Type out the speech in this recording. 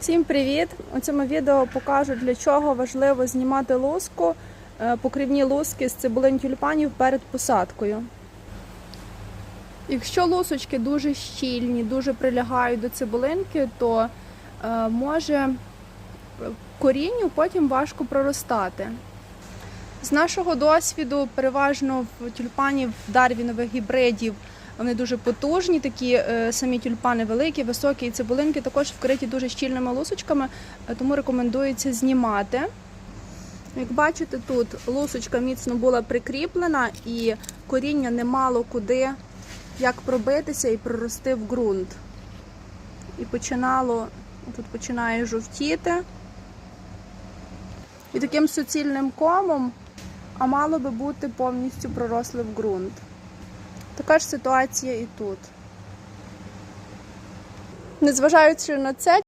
Всім привіт! У цьому відео покажу для чого важливо знімати луску, е, покривні луски з цибулин тюльпанів перед посадкою. Якщо лусочки дуже щільні, дуже прилягають до цибулинки, то е, може е, корінню потім важко проростати. З нашого досвіду, переважно в тюльпанів дарвінових гібридів, вони дуже потужні, такі е, самі тюльпани великі, високі, і цибулинки також вкриті дуже щільними лусочками, е, тому рекомендується знімати. Як бачите, тут лусочка міцно була прикріплена і коріння не мало куди як пробитися і прорости в ґрунт. І починало, тут починає жовтіти. І таким суцільним комом, а мало би бути повністю проросле в ґрунт. Така ж ситуація і тут. Незважаючи на це,